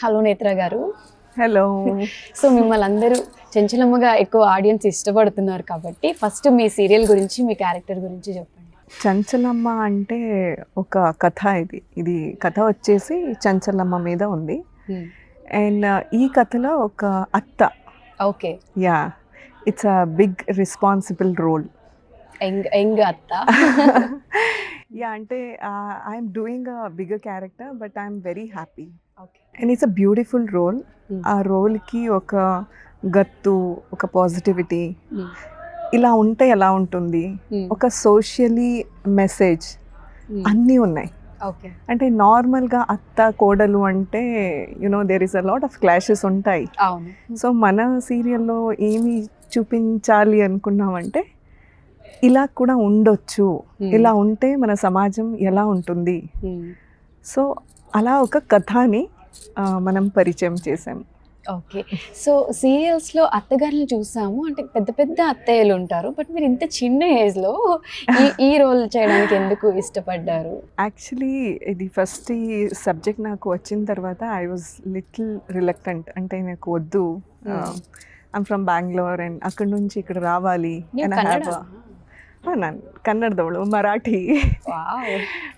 Hello Netra గారు. Hello. So మిమ్మల్ని అందరూ చెంచలమ్మగా ఎక్కువ ఆడియన్స్ ఇష్టపడుతున్నారు కాబట్టి ఫస్ట్ మీ సీరియల్ గురించి మీ క్యారెక్టర్ గురించి చెప్పండి. చంచలమ్మ అంటే ఒక కథ ఇది. ఇది కథ వచ్చేసి చంచలమ్మ మీద ఉంది. అండ్ ఈ కథలో ఒక అత్త. Okay. Ya it's a big responsible role young అత్త. యా అంటే I'm doing a bigger character but I'm very happy okay. And it's a beautiful role ఆ రోల్కి ఒక గత్తు ఒక పాజిటివిటీ ఇలా ఉంటే ఎలా ఉంటుంది? ఒక సోషియలీ మెసేజ్ అన్నీ ఉన్నాయి. ఓకే అంటే నార్మల్గా అత్త కోడలు అంటే you know there is a lot of clashes ఉంటాయి. సో మన సీరియల్లో ఏమి చూపించాలి అనుకున్నామంటే ఇలా కూడా ఉండొచ్చు. Hmm. ఇలా ఉంటే మన సమాజం ఎలా ఉంటుంది? సో అలా ఒక కథని మనం పరిచయం చేసాం ఓకే. సో సీరియల్స్లో అత్తగారిని చూసాము. అంటే పెద్ద పెద్ద అత్తయ్యలు ఉంటారు. బట్ మీరు ఇంత చిన్న ఏజ్లో ఈ ఈ రోల్ చేయడానికి ఎందుకు ఇష్టపడ్డారు? యాక్చువల్లీ ఇది ఫస్ట్ ఈ సబ్జెక్ట్ నాకు వచ్చిన తర్వాత ఐ వాజ్ లిటిల్ రిలక్టెంట్. అంటే నాకు వద్దు. ఐమ్ ఫ్రమ్ బెంగళూర్ అండ్ అక్కడ నుంచి ఇక్కడ రావాలి. ನಾನು ಕನ್ನಡದವಳು ಮರಾಠಿ ವಾವ್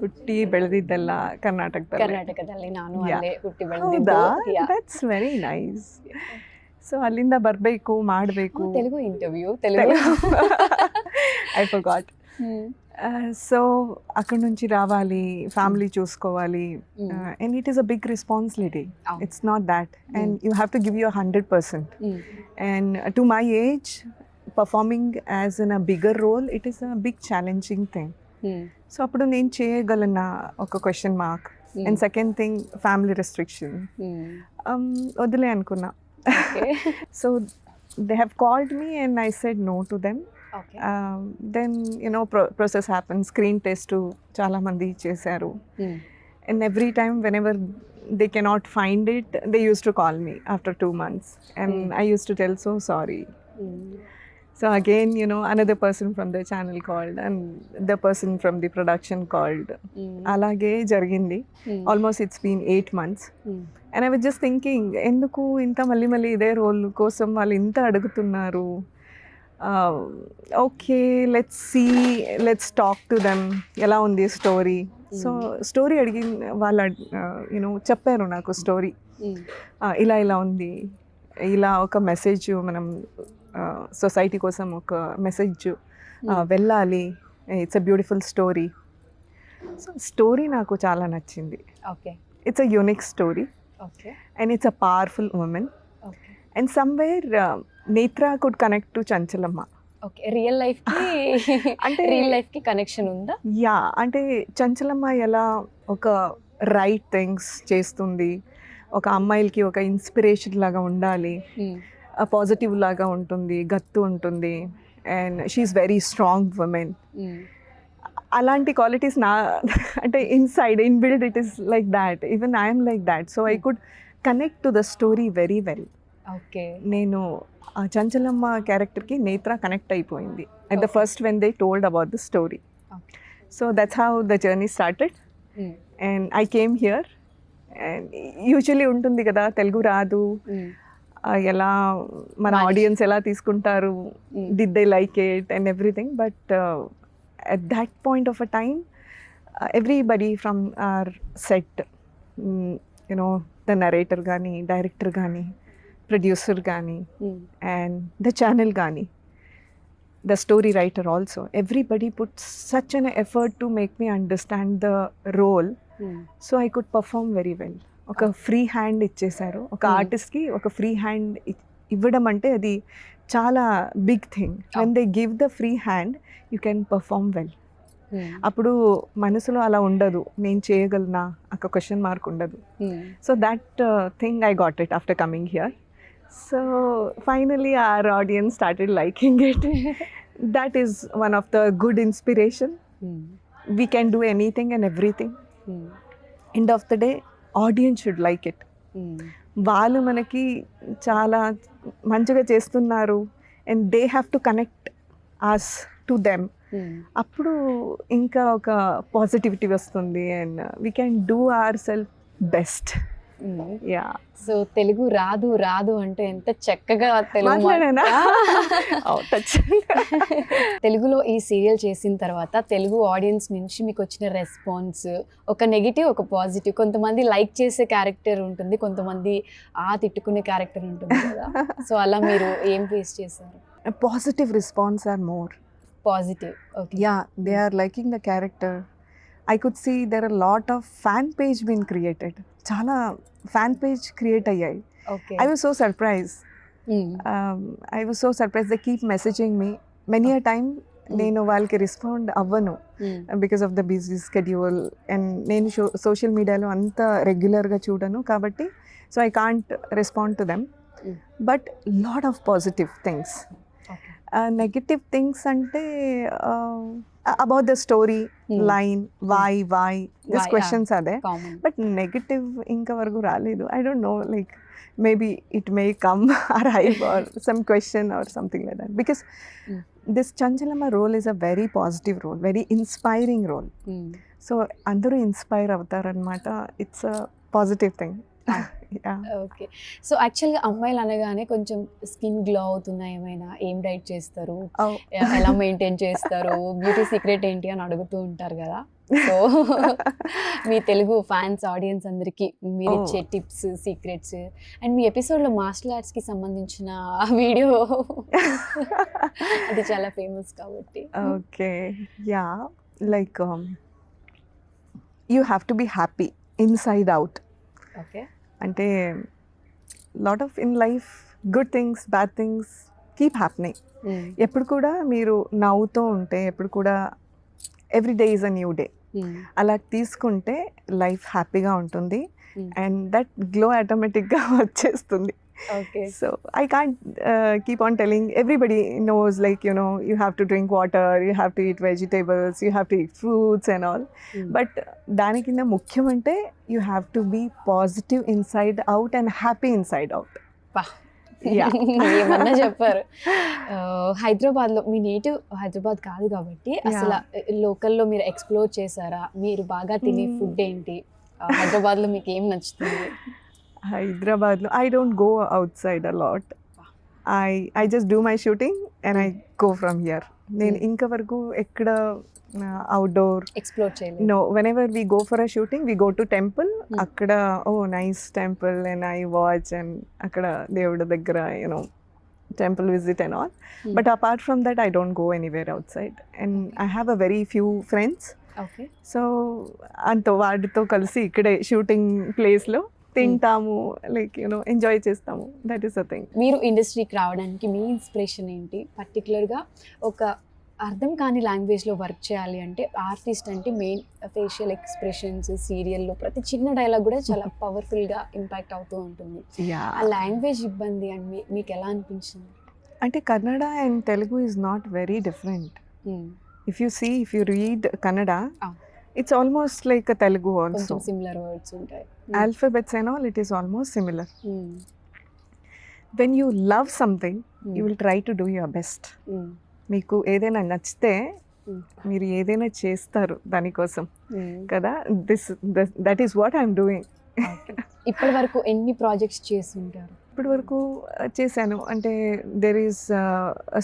ಹುಟ್ಟಿ ಬೆಳೆದಿದ್ದೆಲ್ಲ ಕರ್ನಾಟಕದಲ್ಲಿ ಕರ್ನಾಟಕದಲ್ಲಿ ನಾನು Yeah. ಅಲ್ಲೇ ಹುಟ್ಟಿ ಹೌದಾ ಬೆಳೆದಿದ್ದು Yeah. That's very nice so ಅಲ್ಲಿಂದ ಬರಬೇಕು ಮಾಡಬೇಕು Oh, Telugu interview Telugu I forgot so అక్కడ నుంచి రావాలి ఫ్యామిలీ చూసుకోవాలి and it is a big responsibility అవును. It's not that and you have to give you hundred percent and to my age performing as in a bigger role it is a big challenging thing so అప్పుడు నేను చేయగలనా? ఒక question mark and second thing family restriction Um, వదిలే అనుకున్నా. So they have called me and I said no to them then you know process happen screen test చాలామంది చేశారు. And every time whenever they cannot find it they use to call me after two months and. I use to tell so sorry so again you know another person from the channel called and the person from the production called. అలాగే జరిగింది. Almost it's been eight months and I was just thinking ఎందుకు ఇంత మళ్ళీ మళ్ళీ ఇదే role కోసం వాళ్ళు ఇంత అడుగుతున్నారు? Okay let's see let's talk to them ఎలా ఉంది స్టోరీ సో స్టోరీ అడిగి వాళ్ళు యూనో చెప్పారు నాకు స్టోరీ ఇలా ఇలా ఉంది. ఇలా ఒక మెసేజ్ మనం సొసైటీ కోసం ఒక మెసేజ్ వెళ్ళాలి. It's a beautiful story so story నాకు చాలా నచ్చింది. Okay it's a unique story okay and it's a powerful women okay and somewhere Netra could connect to Chanchalamma okay real life అంటే- real లైఫ్కి connection ఉందా? Yeah అంటే చంచలమ్మ ఎలా ఒక right things చేస్తుంది. ఒక అమ్మాయిలకి ఒక ఇన్స్పిరేషన్ లాగా ఉండాలి. పాజిటివ్ లాగా ఉంటుంది గత్తు ఉంటుంది and she is very strong women అలాంటి క్వాలిటీస్ నా అంటే inside in build it is like that even I'm like that so I could connect to the story very well okay నేను ఆ చంచలమ్మ క్యారెక్టర్కి నేత్ర కనెక్ట్ అయిపోయింది. At the. First when they told about the story. So that's how the journey started and I came here and usually ఉంటుంది కదా తెలుగు రాదు. ఆ, ఎలా మన ఆడియన్స్ ఎలా తీసుకుంటారు did they like it and everything but at that point of a time everybody from our set you know the narrator కానీ director కానీ ప్రొడ్యూసర్ కానీ అండ్ ద ఛానల్ కానీ the story writer also everybody put such an effort to make me understand the role so I could perform very well ఒక free hand ఇచ్చేశారు. ఒక Hmm. ఆర్టిస్ట్కి ఒక free hand ఇవ్వడం అంటే అది చాలా big thing. When they give the free hand you can perform well అప్పుడు మనసులో అలా ఉండదు. నేను చేయగలనా? ఒక క్వశ్చన్ మార్క్ ఉండదు. So that thing I got it after coming here so finally our audience started liking it that is one of the good inspiration we can do anything and everything end of the day audience should like it వాళ్ళు మనకి చాలా మంచిగా చేస్తున్నారు and they have to connect us to them అప్పుడు ఇంకా ఒక positivity వస్తుంది and we can do our self best ya so Telugu రాదు రాదు అంటే ఎంత చక్కగా తెలుగు ఆ! Oh. తెలుగులో ఈ సీరియల్ చేసిన తర్వాత తెలుగు ఆడియన్స్ నుంచి మీకు వచ్చిన రెస్పాన్స్ ఒక నెగిటివ్ ఒక పాజిటివ్ కొంతమంది లైక్ చేసే క్యారెక్టర్ ఉంటుంది కొంతమంది ఆ తిట్టుకునే క్యారెక్టర్ ఉంటుంది కదా. సో అలా మీరు ఏం ఫేస్ చేశారు? Positive response are more. Positive okay Yeah, they are liking the I could see there lot of fan page been created చాలా ఫ్యాన్ పేజ్ క్రియేట్ అయ్యాయి. I was so surprise I was so surprise the keep messaging me many a time నేను వాళ్ళకి respond అవ్వను. Because of the busy schedule and నేను social మీడియాలో అంత రెగ్యులర్గా చూడను కాబట్టి so I can't respond to them but lot of positive things negative things అంటే about the story line why why this. Questions అదే బట్ నెగటివ్ ఇంకా వరకు రాలేదు. I don't know like maybe it may come arrive or some question or something like that because. This Chanchalamma role is a very positive role very inspiring role so అందరూ inspire అవుతారనమాట it's a positive thing okay so యాక్చువల్గా అమ్మాయిలు అనగానే కొంచెం skin glow అవుతున్నాయి ఏమైనా? ఏం diet చేస్తారు. ఎలా మెయింటైన్ చేస్తారు? బ్యూటీ సీక్రెట్ ఏంటి అని అడుగుతూ ఉంటారు కదా? సో మీ తెలుగు ఫ్యాన్స్ ఆడియన్స్ అందరికి మీరు. ఇచ్చే టిప్స్ సీక్రెట్స్ అండ్ మీ ఎపిసోడ్లో మార్షల్ ఆర్ట్స్కి సంబంధించిన వీడియో అది చాలా ఫేమస్ కాబట్టి. Okay. Ya like you have to be happy inside out అంటే lot of in life good things bad things keep happening ఎప్పుడు కూడా మీరు నవ్వుతూ ఉంటే ఎప్పుడు కూడా every day is a new day అలా తీసుకుంటే లైఫ్ హ్యాపీగా ఉంటుంది. అండ్ దట్ గ్లో ఆటోమేటిక్గా వచ్చేస్తుంది. Okay so I can't keep on telling everybody knows like you know you have to drink water you have to eat vegetables you have to eat fruits and all but దాని కింద ముఖ్యం అంటే you have to be positive inside out and happy inside out. ఏమన్నా చెప్పారు. హైదరాబాద్లో మీ native Hyderabad కాదు కాబట్టి అసలు లోకల్లో మీరు ఎక్స్ప్లోర్ చేశారా? మీరు బాగా తినే Hmm. ఫుడ్ ఏంటి? హైదరాబాద్లో మీకు ఏం నచ్చుతుంది? హైదరాబాద్లో. I don't go outside a lot I I just do my shooting and I go from here నేను Hmm. ఇంతవరకు ఎక్కడ అవుట్డోర్ ఎక్స్ప్లోర్ చేయలేదు. No whenever we go for a shooting we go to temple. అక్కడ ఓ nice temple and I watch and అక్కడ దేవుడి దగ్గర you know temple visit and all. But apart from that I don't go anywhere outside and I have a very few friends okay so అంత వాడితో కలిసి ఇక్కడే shooting ప్లేస్లో తింటాము like you know enjoy చేస్తాము. దట్ ఈస్ అ థింగ్ మీరు ఇండస్ట్రీకి రావడానికి మీ ఇన్స్పిరేషన్ ఏంటి? పర్టికులర్గా ఒక అర్థం కాని లాంగ్వేజ్లో వర్క్ చేయాలి అంటే ఆర్టిస్ట్ అంటే మెయిన్ ఫేషియల్ ఎక్స్ప్రెషన్స్ సీరియల్లో ప్రతి చిన్న డైలాగ్ కూడా చాలా పవర్ఫుల్గా ఇంపాక్ట్ అవుతూ ఉంటుంది. యా ఆ లాంగ్వేజ్ ఇబ్బంది అని మీకు ఎలా అనిపించింది? అంటే Kannada and Telugu is not very different if you see if you read Kannada. It's almost like Telugu also similar words ఉంటాయి alphabets and all it is almost similar. When you love something. You will try to do your best. మీకు ఏదైనా నచ్చితే Mm. మీరు ఏదైనా చేస్తారు దానికోసం Mm. కదా this that is what I'm doing. ఇప్పటి వరకు ఎన్ని ప్రాజెక్ట్స్ చేస్తుంటారు ఇప్పటి వరకు చేశాను. అంటే there is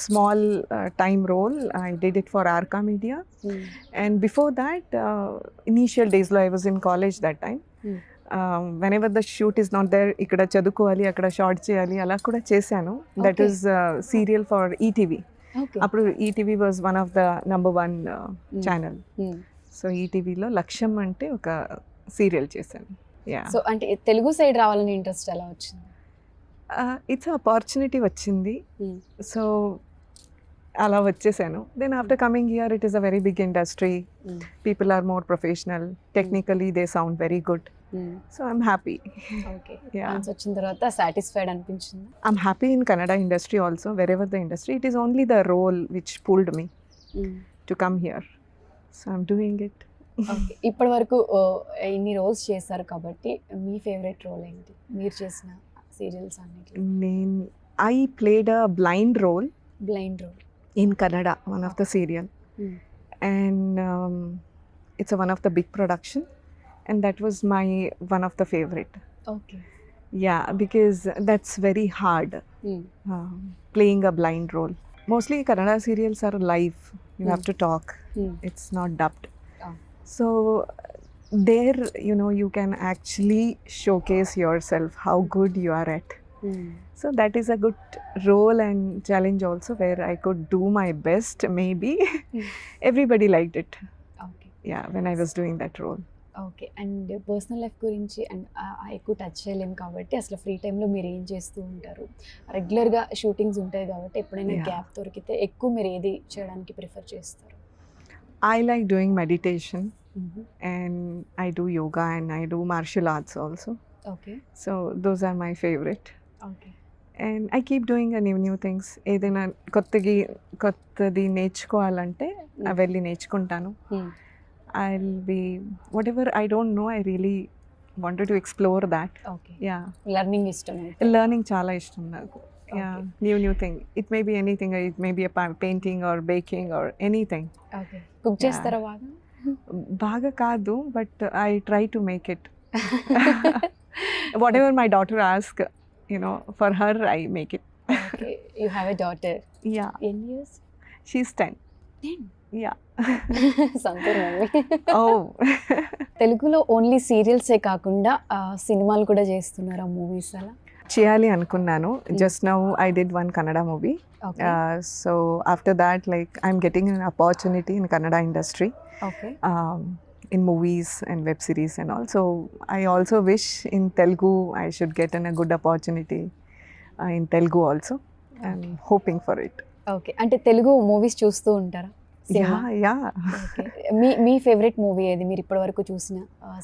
small time role I did it for Arka Media. And before that initial డేస్లో I was in college that time. Whenever the shoot is not there ఇక్కడ చదువుకోవాలి అక్కడ షార్ట్ చేయాలి అలా కూడా చేశాను. That. Is serial for ETV అప్పుడు ETV was one of the number one channel. So ఈటీవీలో లక్ష్యం అంటే ఒక సీరియల్ చేశాను. యా సో అంటే తెలుగు సైడ్ రావాలని ఇంట్రెస్ట్ ఎలా వచ్చింది? ఇట్స్ ఆపర్చునిటీ వచ్చింది. సో అలా వచ్చేసాను. Then after coming year it is a very big industry. People are more professional technically they sound very good. So I'm happy వచ్చిన తర్వాత సాటిస్ఫైడ్ అనిపించింది? I'm happy in Kannada industry also wherever the industry it is only the role which pulled me to come here so I'm doing it ఇప్పటి వరకు ఇన్ని roles చేశారు కాబట్టి మీ favourite role ఏంటి? మీరు చేసిన సీరియల్స్ అన్నిటి నేను I played a blind role blind role in Kannada, one of the serial, Mm. and um, it's a one of the big production, and that was my one of the favorite. Okay Yeah, because that's very hard Hmm. uh, playing a blind role. Mostly Kannada serials are live. You have Hmm. to talk. It's there you know you can actually showcase yourself how good you are at so that is a good role and challenge also where I could do my best maybe everybody like it yeah when I was doing that role okay and personal life గురించి and ఎక్కువ touch చేయలేము కాబట్టి అసలు free టైంలో మీరు ఏం చేస్తూ ఉంటారు? రెగ్యులర్గా షూటింగ్స్ ఉంటాయి కాబట్టి ఎప్పుడైనా గ్యాప్ దొరికితే ఎక్కువ మీరు ఏది చేయడానికి ప్రిఫర్ చేస్తారు? I like doing meditation and I do yoga and I do martial arts also. Okay So those are my favorite. Okay and I keep doing a new new things ఏదైనా కొత్తగి కొత్తది నేర్చుకోవాలంటే. ఆ వెళ్ళి నేర్చుకుంటాను. I will be whatever I don't know I really wanted to explore that yeah learning ఇష్టం. Learning చాలా ఇష్టం నాకు. Yeah Okay. New new thing it may be anything it may be painting or baking or anything cook చేస్తారా బాగా బాగా కాదు but I try to make it. Whatever my daughter ask you know for her I make it you have a daughter yeah N years she's ten yeah oh తెలుగులో only సీరియల్సే కాకుండా సినిమాలు కూడా చేస్తున్నారా మూవీస్ అలా? చేయాలి అనుకున్నాను. Just now I did one Kannada movie so after that like I'm getting an opportunity in Kannada industry and web series and all. So I also wish in Telugu I should get in a good opportunity uh, in Telugu also. I'm hoping for it. Okay అంటే Telugu movies చూస్తూ ఉంటారా. Okay మీ మీ favourite movie ఏది మీరు ఇప్పటివరకు చూసిన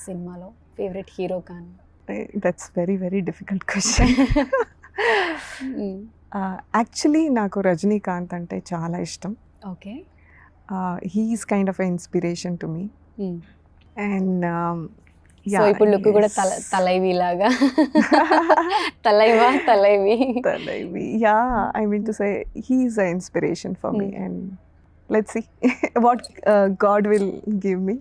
సినిమాలో? ఫేవరెట్ హీరో కానీ? That's very very difficult question actually నాకు రజనీకాంత్ అంటే చాలా ఇష్టం. Okay. He's kind of inspiration to me and ఇప్పుడు తలైవి లాగా. Thalaiva Thalaivi? Thalaivi. Yeah I a inspiration for me and let see what god will give me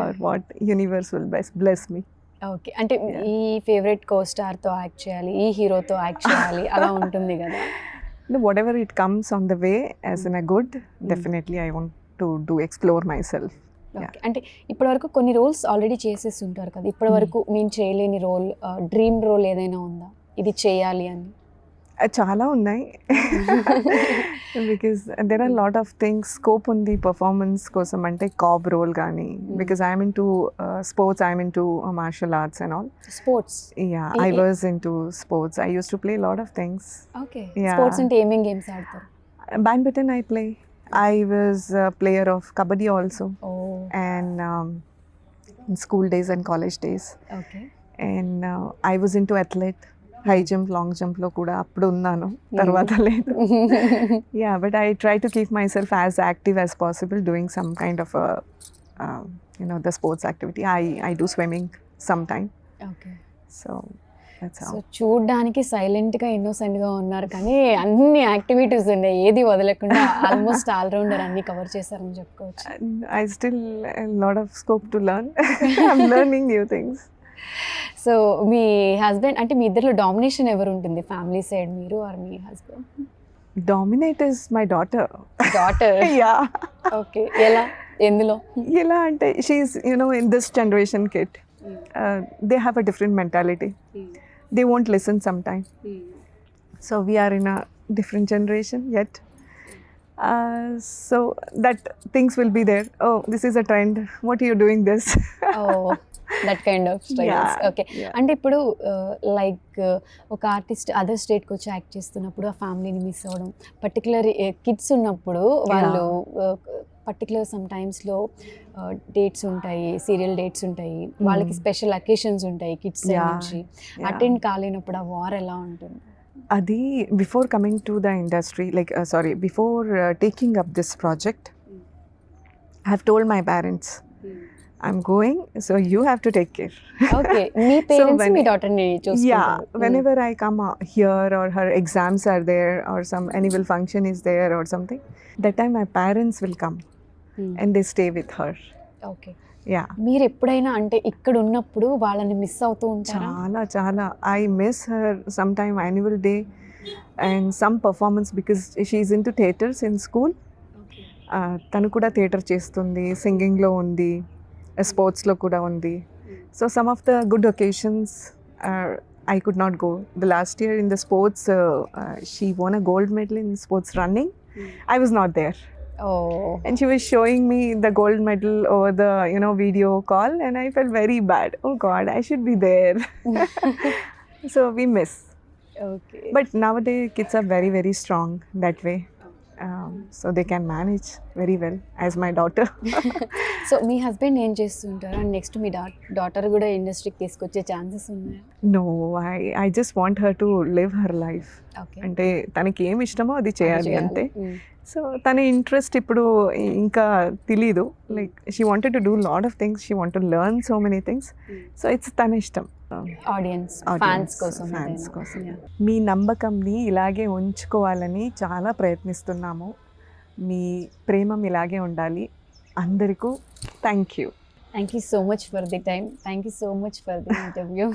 or what universe will bless bless me okay అంటే. ఈ favourite co స్టార్తో act చేయాలి ఈ హీరోతో act చేయాలి అలా ఉంటుంది కదా No, whatever it comes on the way, as in a good, Mm. definitely I want to do explore myself. Yeah. Okay అంటే ఇప్పటివరకు కొన్ని రోల్స్ ఆల్రెడీ చేసేసి ఉంటారు కదా ఇప్పటివరకు నేను చేయలేని రోల్ డ్రీమ్ రోల్ ఏదైనా ఉందా ఇది చేయాలి అని చాలా ఉన్నాయి because there are lot of things scope ఉంది పర్ఫార్మెన్స్ కోసం అంటే కాబ్ రోల్ కానీ because I'm into sports I'm into martial arts and all sports Yeah, I- I was into sports. I used to play a lot of things. Okay Yeah. Sports అంటే ఏమేం games ఆడతారు Badminton, I play. I was a player of kabaddi also, oh and um, in school days and college days. Okay And high jump long జంప్లో కూడా అప్పుడు ఉన్నాను. తర్వాత లేదు. Yeah but I try to keep myself as active as possible doing some kind of you know the sports activity I I do swimming some time okay so so చూడడానికి సైలెంట్గా ఇన్నోసెంట్గా ఉన్నారు కానీ అన్ని యాక్టివిటీస్ ఉన్నాయి ఏది వదలకుండా ఆల్మోస్ట్ ఆల్రౌండర్ అన్ని cover చేశారని చెప్పుకోవచ్చు. A lot of scope to learn. I'm learning new things. So me husband అంటే మీ ఇద్దరిలో డామినేషన్ ఎవరు ఉంటుంది ఫ్యామిలీ సైడ్ మీరు or me husband Dominate is my daughter. Daughter yeah. ఓకే ఎలా ఎందులో Yela ante she's you know in this generation kid. Uh, they have a different mentality. They won't listen sometime. So we are in a different generation yet. Uh, so that things will be there. Oh, this is a trend. What are you doing this? That kind of struggles okay. అంటే ఇప్పుడు like ఒక artist other స్టేట్కి వచ్చి act చేస్తున్నప్పుడు ఆ ఫ్యామిలీని miss అవ్వడం. Particular kids ఉన్నప్పుడు వాళ్ళు పర్టికులర్ సమ్ టైమ్స్లో డేట్స్ ఉంటాయి సీరియల్ డేట్స్ ఉంటాయి. వాళ్ళకి స్పెషల్ అకేషన్స్ ఉంటాయి కిడ్స్ నుంచి. అటెండ్ కాలేనప్పుడు ఆ వార్ ఎలా ఉంటుంది? Adi, before coming to the industry, like, uh, sorry, before uh, taking up this project, I have told I'm going so you have to take care whenever I come here or her exams or there are some annual function is there or something that time my parents will come and they stay with her okay yeah మీరు ఎప్పుడైనా అంటే ఇక్కడ ఉన్నప్పుడు వాళ్ళని miss అవుతూ ఉంటారు? చాలా చాలా. I miss her some time annual day and some performance because she's into theatres in school తను కూడా థియేటర్ చేస్తుంది సింగింగ్లో ఉంది. స్పోర్ట్స్లో కూడా ఉంది so some of the good occasions I could not go the last year in the sports she won a gold medal in sports running I was not there oh and she was showing me the gold medal over the you know video call and i felt very bad oh god i should be there so we miss okay but nowadays kids are very very strong that way So they can manage very well as my daughter. So me husband ఏం చేస్తుంటారు? And next మీ daughter కూడా ఇండస్ట్రీకి తీసుకొచ్చే chances ఉన్నాయా? No I, I just want her to live her life. Okay అంటే తనకి ఏమి ఇష్టమో అది చేయాలి అంతే. సో తన ఇంట్రెస్ట్ ఇప్పుడు ఇంకా తెలీదు. Like she wanted to do lot of things she want to learn so many things so it's తన ఇష్టం. ఆడియన్స్ ఫ్యాన్స్ కోసం ఏదైనా. కోసం. మీ నమ్మకంని ఇలాగే ఉంచుకోవాలని చాలా ప్రయత్నిస్తున్నాము. మీ ప్రేమ ఇలాగే ఉండాలి. అందరికీ thank you thank you so much for the time thank you so much for the interview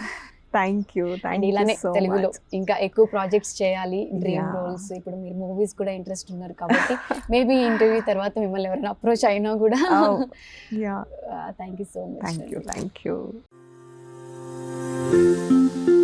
thank you thank ఇలానే తెలుగులో ఇంకా ఎక్కువ ప్రాజెక్ట్స్ చేయాలి డ్రీమ్. రోల్స్ ఇప్పుడు మీరు మూవీస్ కూడా ఇంట్రెస్ట్ ఉన్నారు కాబట్టి మేబీ ఇంటర్వ్యూ తర్వాత మిమ్మల్ని ఎవరైనా అప్రోచ్ అయినా కూడా. Thank you so much thank you thank you Música